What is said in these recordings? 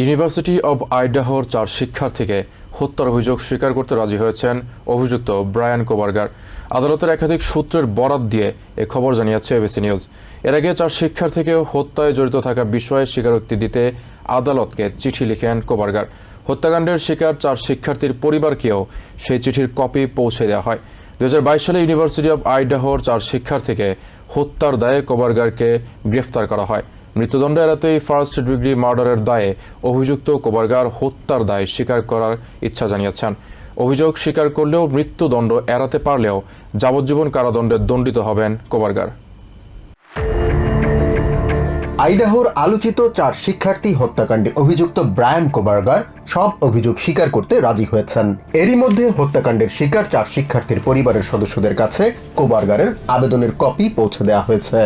University of আইডাহোর চার শিক্ষার্থীকে হত্যার অভিযোগ স্বীকার করতে রাজি হয়েছেন অভিযুক্ত ব্রায়ান কোবার্গার। আদালতের একাধিক সূত্রের বরাত দিয়ে এ খবর জানিয়েছে এবিসি নিউজ। এর আগে চার শিক্ষার্থীকে হত্যায় জড়িত থাকা বিষয়ে স্বীকারোক্তি দিতে আদালতকে চিঠি লিখেন কোবার্গার। হত্যাকাণ্ডের শিকার চার শিক্ষার্থীর পরিবারকেও সেই চিঠির কপি পৌঁছে দেওয়া হয়। দু হাজার বাইশ সালে ইউনিভার্সিটি অব আইডাহোর চার শিক্ষার্থীকে হত্যার দায়ে কোবার্গারকে গ্রেফতার করা হয়। মৃত্যুদণ্ড এড়াতেই ফার্স্ট ডিগ্রি মার্ডারের দায়ে অভিযুক্ত কোবারগার হত্যার দায় স্বীকার করার ইচ্ছা জানিয়েছেন। অভিযোগ স্বীকার করলেও মৃত্যুদণ্ড এড়াতে পারলেও যাবজ্জীবন কারাদণ্ডে দণ্ডিত হবেন কোবারগার। আইডাহোর আলোচিত চার শিক্ষার্থী হত্যাকাণ্ডে অভিযুক্ত ব্রায়ান কোবার্গার সব অভিযোগ স্বীকার করতে রাজি হয়েছেন। এরই মধ্যে হত্যাকাণ্ডের শিকার চার শিক্ষার্থীর পরিবারের সদস্যদের কাছে কোবার্গারের আবেদনের কপি পৌঁছে দেওয়া হয়েছে।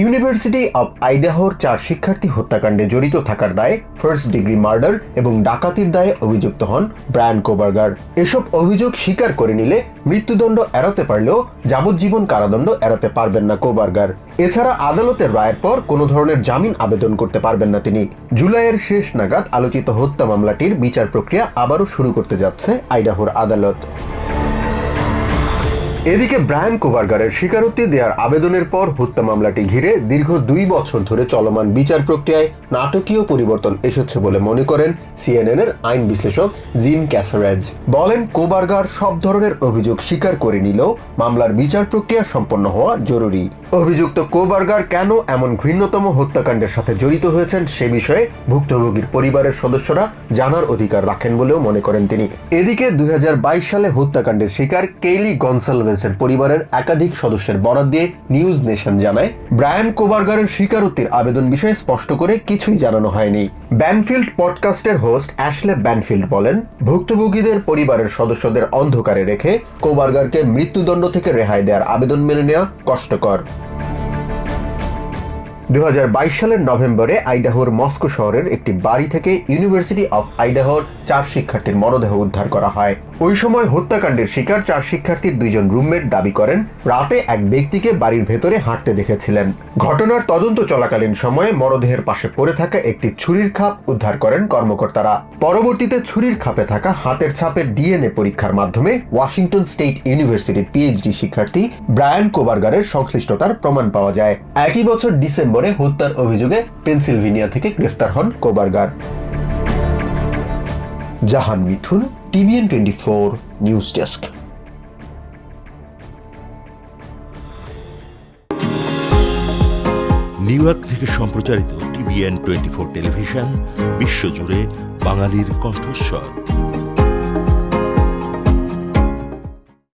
ইউনিভার্সিটি অব আইডাহোর চার শিক্ষার্থী হত্যাকাণ্ডে জড়িত থাকার দায়ে ফার্স্ট ডিগ্রি মার্ডার এবং ডাকাতির দায়ে অভিযুক্ত হন ব্রায়ান কোবার্গার। এসব অভিযোগ স্বীকার করে নিলে মৃত্যুদণ্ড এড়াতে পারলেও যাবজ্জীবন কারাদণ্ড এড়াতে পারবেন না কোবার্গার। এছাড়া আদালতের রায়ের পর কোনো ধরনের জামিন আবেদন করতে পারবেন না তিনি। জুলাইয়ের শেষ নাগাদ আলোচিত হত্যা মামলাটির বিচার প্রক্রিয়া আবারও শুরু করতে যাচ্ছে আইডাহোর আদালত। এদিকে ব্রায়ান কোবার্গারের স্বীকারোক্তি দেওয়ার আবেদনের পর হত্যা মামলাটি ঘিরে দীর্ঘ দুই বছর ধরে চলমান বিচার প্রক্রিয়ায় নাটকীয় পরিবর্তন এসেছে বলে মনে করেন সিএনএন এর আইন বিশ্লেষক জিন ক্যাসারেজ। বলেন, কোবার্গার সব ধরনের অভিযোগ স্বীকার করে নিলেও মামলার বিচার প্রক্রিয়া সম্পন্ন হওয়া জরুরি। অভিযুক্ত কোবার্গার কেন এমন ঘৃণ্যতম হত্যাকাণ্ডের সাথে জড়িত হয়েছেন সে বিষয়ে ভুক্তভোগীর পরিবারের সদস্যরা জানার অধিকার রাখেন বলেও মনে করেন তিনি। এদিকে দুই হাজার বাইশ সালে হত্যাকাণ্ডের শিকার কেইলি গনসালভেসের পরিবারের একাধিক সদস্যের বরাদ দিয়ে নিউজ নেশন জানায়, ব্রায়ান কোবার্গারের স্বীকারোক্তির আবেদন বিষয়ে স্পষ্ট করে কিছুই জানানো হয়নি। ব্যানফিল্ড পডকাস্টের হোস্ট অ্যাশলে ব্যানফিল্ড বলেন, ভুক্তভোগীদের পরিবারের সদস্যদের অন্ধকারে রেখে কোবার্গারকে মৃত্যুদণ্ড থেকে রেহাই দেওয়ার আবেদন মেনে নেওয়া কষ্টকর। দু হাজার বাইশ সালের নভেম্বরে আইডাহোর মস্কো শহরের একটি বাড়ি থেকে ইউনিভার্সিটি অফ আইডাহোর চার শিক্ষার্থীর মরদেহ উদ্ধার করা হয়। ওই সময় হত্যাকাণ্ডের শিকার চার শিক্ষার্থীর দুইজন রুমমেট দাবি করেন, রাতে এক ব্যক্তিকে বাড়ির ভেতরে হাঁটতে দেখেছিলেন। ঘটনার তদন্ত চলাকালীন সময়ে মরদেহের পাশে পড়ে থাকা একটি ছুরির খাপ উদ্ধার করেন কর্মকর্তারা। পরবর্তীতে ছুরির খাপে থাকা হাতের ছাপের ডিএনএ পরীক্ষার মাধ্যমে ওয়াশিংটন স্টেট ইউনিভার্সিটির পিএইচডি শিক্ষার্থী ব্রায়ান কোবার্গারের সংশ্লিষ্টতার প্রমাণ পাওয়া যায়। একই বছর ডিসেম্বরে হত্যার অভিযোগে পেনসিলভেনিয়া থেকে গ্রেফতার হন Kohberger. Jahan Mithun, TVN twenty four, news desk. New York থেকে সম্প্রচারিত টিভিএন টোয়েন্টি ফোর টেলিভিশন, বিশ্বজুড়ে বাঙালির কণ্ঠস্বর।